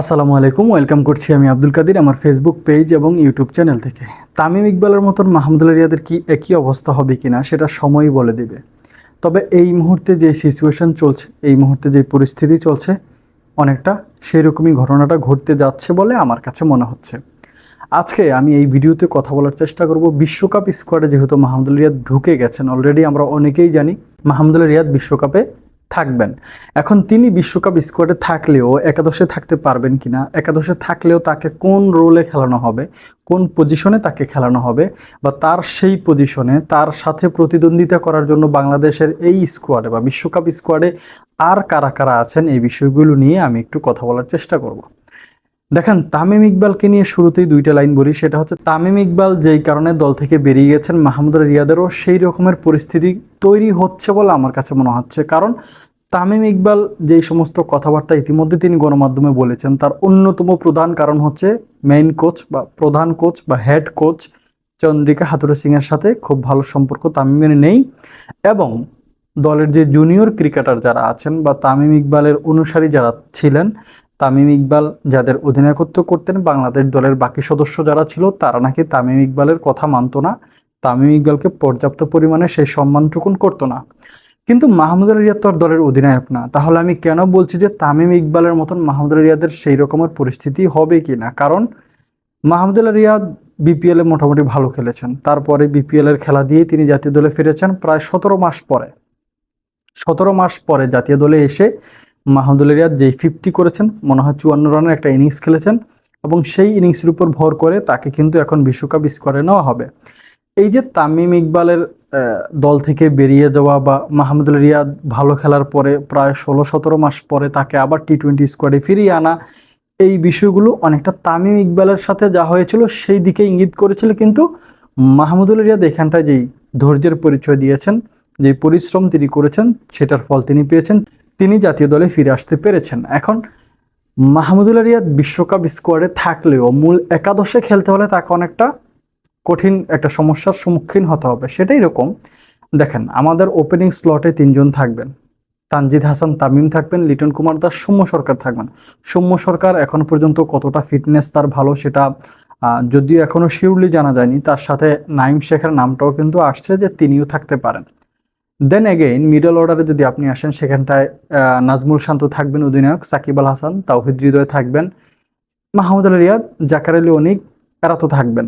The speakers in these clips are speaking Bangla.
আসসালামু আলাইকুম, ওয়েলকাম করছি আমি আব্দুল কাদির, আমার ফেসবুক পেজ এবং ইউটিউব চ্যানেল থেকে। তামিম ইকবালের মতন মাহমুদুল্লাহ রিয়াদের কি একই অবস্থা হবে কিনা সেটা সময়ই বলে দিবে। তবে এই মুহূর্তে যে সিচুয়েশন চলছে, এই মুহূর্তে যে পরিস্থিতি চলছে, অনেকটা সেই রকমই ঘটনাটা ঘটতে যাচ্ছে বলে আমার কাছে মনে হচ্ছে। আজকে আমি এই ভিডিওতে কথা বলার চেষ্টা করব, বিশ্বকাপ স্কোয়াডে যেহেতু মাহমুদুল রিয়াদ ঢুকে গেছেন অলরেডি আমরা অনেকেই জানি মাহমুদুল রিয়াদ বিশ্বকাপে থাকবেন। এখন তিনি বিশ্বকাপ স্কোয়াডে থাকলেও একাদশে থাকতে পারবেন কিনা, একাদশে থাকলেও তাকে কোন রোলে খেলানো হবে, কোন পজিশনে তাকে খেলানো হবে বা তার সেই পজিশনে তার সাথে প্রতিদ্বন্দ্বিতা করার জন্য বাংলাদেশের এই স্কোয়াডে বা বিশ্বকাপ স্কোয়াডে আর কারা কারা আছেন এই বিষয়গুলো নিয়ে আমি একটু কথা বলার চেষ্টা করব। দেখেন, তামিম ইকবালকে নিয়ে শুরুতেই দুইটা লাইন বলি, সেটা হচ্ছে তামিম ইকবাল যেই কারণে দল থেকে বেরিয়ে গেছেন মাহমুদুল রিয়াদেরও সেই রকমের পরিস্থিতি তৈরি হচ্ছে বলে আমার কাছে মনে হচ্ছে। কারণ তামিম ইকবাল যেই সমস্ত কথাবার্তা ইতিমধ্যে তিনি গণমাধ্যমে বলেছেন, তার অন্যতম প্রধান কারণ হচ্ছে মেইন কোচ বা প্রধান কোচ বা হেড কোচ চন্দ্রিকা হাতুরে সিংয়ের সাথে খুব ভালো সম্পর্ক তামিমের নেই এবং দলের যে জুনিয়র ক্রিকেটার যারা আছেন বা তামিম ইকবালের অনুসারী যারা ছিলেন তামিম ইকবাল যাদের অধিনায়কত্ব করতেন বাংলাদেশ দলের বাকি সদস্য যারা ছিল, তারা নাকি তামিম ইকবালের কথা মানত না। তামিম ইকবালকে পর্যাপ্ত পরিমাণে সেই সম্মানটুকুন করতো না। কিন্তু মাহমুদুল রিয়াদ তো দলের অধিনায়ক না। তাহলে আমি কেন বলছি যে তামিম ইকবালের মতন মাহমুদুল রিয়াদের সেই রকমের পরিস্থিতি হবে কি না? কারণ মাহমুদুল্লাহ রিয়াদ বিপিএলে মোটামুটি ভালো খেলেছেন। তারপরে বিপিএল এর খেলা দিয়ে তিনি জাতীয় দলে ফিরেছেন প্রায় সতেরো মাস পরে। সতেরো মাস পরে জাতীয় দলে এসে মাহমুদুল রিয়াদ যেই ফিফটি করেছেন, মনে হয় চুয়ান্ন রানের একটা ইনিংস খেলেছেন এবং সেই ইনিংসের উপর ভর করে তাকে কিন্তু এখন বিশ্বকাপ স্কোয়ারে নেওয়া হবে। এই যে তামিম ইকবালের দল থেকে বেরিয়ে যাওয়া বা মাহমুদুল রিয়াদ ভালো খেলার পরে প্রায় ষোলো সতেরো মাস পরে তাকে আবার টি টোয়েন্টি স্কোয়াডে ফিরিয়ে আনা, এই বিষয়গুলো অনেকটা তামিম ইকবালের সাথে যা হয়েছিল সেই দিকে ইঙ্গিত করেছিল কিন্তু মাহমুদুল রিয়াদ এখানটায় যেই ধৈর্যের পরিচয় দিয়েছেন যে পরিশ্রম তিনি করেছেন, সেটার ফল তিনি পেয়েছেন। তিনি জাতীয় দলে ফিরে আসতে পেরেছেন। এখন মাহমুদুল রিয়াদ বিশ্বকাপ স্কোয়াডে থাকলেও মূল একাদশে খেলতে হলে তাকে অনেকটা কঠিন একটা সমস্যার সম্মুখীন হতে হবে, সেটাই রকম দেখেন, আমাদের ওপেনিং স্লটে তিনজন থাকবেন। তানজিদ হাসান, তামিম থাকবেন, লিটন কুমার দাস, সৌম্য সরকার থাকবেন। সৌম্য সরকার এখন পর্যন্ত কতটা ফিটনেস তার ভালো সেটা যদিও এখনও শিউরলি জানা যায়নি, তার সাথে নাইম শেখের নামটাও কিন্তু আসছে যে তিনিও থাকতে পারেন। দেন এগেইন মিডল অর্ডারে যদি আপনি আসেন, সেখানটায় নাজমুল শান্ত থাকবেন, অধিনায়ক, সাকিব আল হাসান, তাওহিদ হৃদয় থাকবেন, মাহমুদ আল রিয়াদ, জাকার আলী অনিক, এরা তো থাকবেন।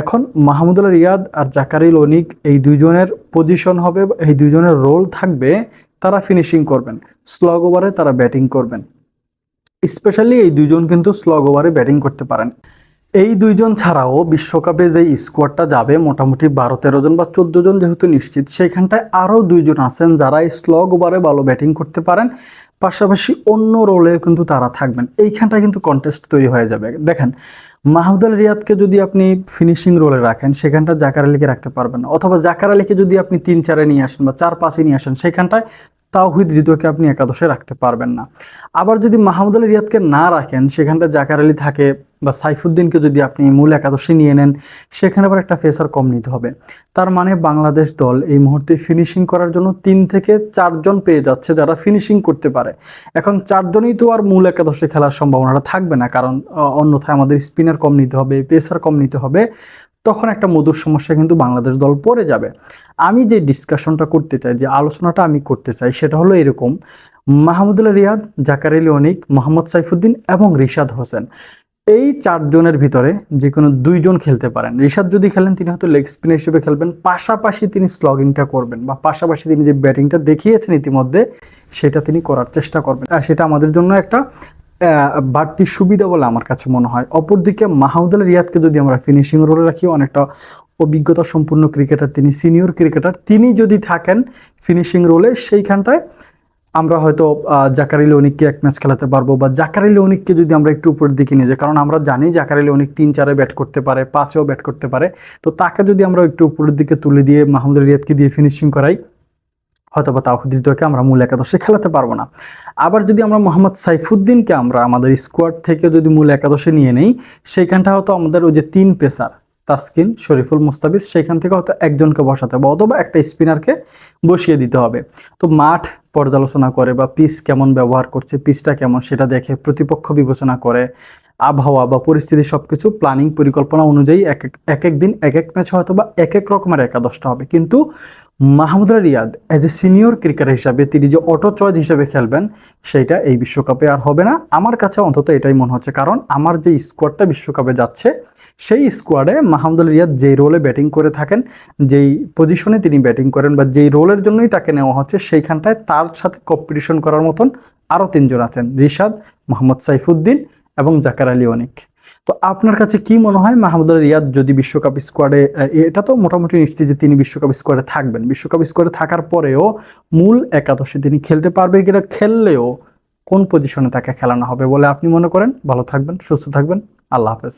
এখন মাহমুদ মাহমুদুল্লাহ রিয়াদ আর জাকারিল অনিক এই দুইজনের পজিশন হবে, এই দুইজনের রোল থাকবে, তারা ফিনিশিং করবেন। স্লগ ওভারে তারা ব্যাটিং করবেন। স্পেশালি এই দুইজন কিন্তু স্লগ ওভারে ব্যাটিং করতে পারেন। এই দুইজন ছাড়াও বিশ্বকাপে যে স্কোয়াডটা যাবে, মোটামুটি বারো তেরো জন বা চোদ্দ জন যেহেতু নিশ্চিত, সেখানটায় আরও দুইজন আছেন যারা স্লগ ওভারে ভালো ব্যাটিং করতে পারেন। পাশাপাশি অন্য রোলে কিন্তু তারা থাকবেন। এইখানটায় কিন্তু কন্টেস্ট তৈরি হয়ে যাবে। দেখেন মাহমুদুল রিয়াদকে যদি আপনি ফিনিশিং রোলে রাখেন, সেখানটা জাকার আলীকে রাখতে পারবেন অথবা জাকার আলীকে যদি আপনি তিন চারে নিয়ে আসেন বা চার পাঁচে নিয়ে আসেন, সেখানটায় তাওহিদ হৃদয়কে আপনি একাদশে রাখতে পারবেন না। আবার যদি মাহমুদুল রিয়াদকে না রাখেন, সেখানটা জাকার আলী থাকে বা সাইফুদ্দিনকে যদি আপনি মূল একাদশে নিয়ে নেন, সেখানে আবার একটা ফেসার কম নিতে হবে। তার মানে বাংলাদেশ দল এই মুহূর্তে ফিনিশিং করার জন্য তিন থেকে চারজন পেয়ে যাচ্ছে যারা ফিনিশিং করতে পারে। এখন চারজনই তো আর মূল একাদশে খেলার সম্ভাবনাটা থাকবে না, কারণ অন্যথায় আমাদের স্পিনার কম নিতে হবে পেসার কম নিতে হবে। তখন একটা মধুর সমস্যা কিন্তু বাংলাদেশ দল পড়ে যাবে। আমি যে ডিসকাশনটা করতে চাই, যে আলোচনাটা আমি করতে চাই, সেটা হলো এরকম। মাহমুদুল্লাহ রিয়াদ, জাকার আলী অনিক, মোহাম্মদ সাইফুদ্দিন এবং রিশাদ হোসেন। এই চারজনের ভিতরে যে কোনো দুইজন খেলতে পারেন। রিশাদ যদি খেলেন, তিনি হয়তো লেগ স্পিনার হিসেবে খেলবেন। পাশাপাশি তিনি স্লগিংটা করবেন বা পাশাপাশি তিনি যে ব্যাটিংটা দেখিয়েছেন ইতিমধ্যে, সেটা তিনি করার চেষ্টা করবেন। আর সেটা আমাদের জন্য একটা বাড়তি সুবিধা বলে আমার কাছে মনে হয়। অপরদিকে মাহমুদুল রিয়াদকে যদি আমরা ফিনিশিং রোলে রাখি, অনেকটা অভিজ্ঞতা সম্পূর্ণ ক্রিকেটার তিনি সিনিয়র ক্রিকেটার তিনি যদি থাকেন ফিনিশিং রোলে সেইখানটায় আমরা হয়তো জাকারিল অনিককে এক ম্যাচ খেলাতে পারব বা জাকারিল অনিককে যদি আমরা একটু উপরের দিকে নিয়ে যাই, কারণ আমরা জানি জাকারিল অনিক তিন চারে ব্যাট করতে পারে, পাঁচেও ব্যাট করতে পারে। তো তাকে যদি আমরা একটু উপরের দিকে তুলে দিয়ে মাহমুদুল রিয়াদকে দিয়ে ফিনিশিং করাই হয়তো বা তাহিদকে আমরা মূল একাদশে খেলাতে পারব না। আবার যদি আমরা মোহাম্মদ সাইফুদ্দিনকে আমরা আমাদের স্কোয়াড থেকে যদি মূল একাদশে নিয়ে নেই সেইখানটা হয়তো আমাদের ওই যে তিন পেসার, তাসকিন, শরীফুল মুস্তাফিজ, সেখান থেকে হয়তো একজনকে বসাতে হবে অথবা একটা স্পিনারকে বসিয়ে দিতে হবে। তো মাঠ পর্যালোচনা করে বা পিস কেমন ব্যবহার করছে পিসটা কেমন, সেটা দেখে প্রতিপক্ষ বিবেচনা করে আবহাওয়া বা পরিস্থিতি সব কিছু প্ল্যানিং পরিকল্পনা অনুযায়ী এক এক এক দিন এক এক ম্যাচ হয়তো বা এক এক রকমের একাদশটা হবে। কিন্তু Mahmudullah Riyad as a senior cricketer হিসাবে তিনি যে অটো চয়েস হিসেবে খেলবেন, সেইটা এই বিশ্বকাপে আর হবে না। আমার কাছে অন্তত এটাই মনে হচ্ছে। কারণ আমার যে স্কোয়াডটা বিশ্বকাপে যাচ্ছে, সেই স্কোয়াডে মাহমুদুল রিয়াদ যেই রোলে ব্যাটিং করে থাকেন, যেই পজিশনে তিনি ব্যাটিং করেন বা যেই রোলের জন্যই তাকে নেওয়া হচ্ছে, সেইখানটায় তার সাথে কম্পিটিশন করার মতন আরও তিনজন আছেন। রিশাদ, মোহাম্মদ সাইফুদ্দিন এবং জাকার আলী অনেক। তো আপনার কাছে কি মনে হয় মাহমুদুল রিয়াদ যদি বিশ্বকাপ স্কোয়াডে এটা তো মোটামুটি নিশ্চিত যে তিনি বিশ্বকাপ স্কোয়াডে থাকবেন। বিশ্বকাপ স্কোয়াডে থাকার পরেও মূল একাদশে তিনি খেলতে পারবে কিনা খেললেও কোন পজিশনে তাকে খেলানো হবে বলে আপনি মনে করেন? ভালো থাকবেন, সুস্থ থাকবেন, আল্লাহ হাফেজ।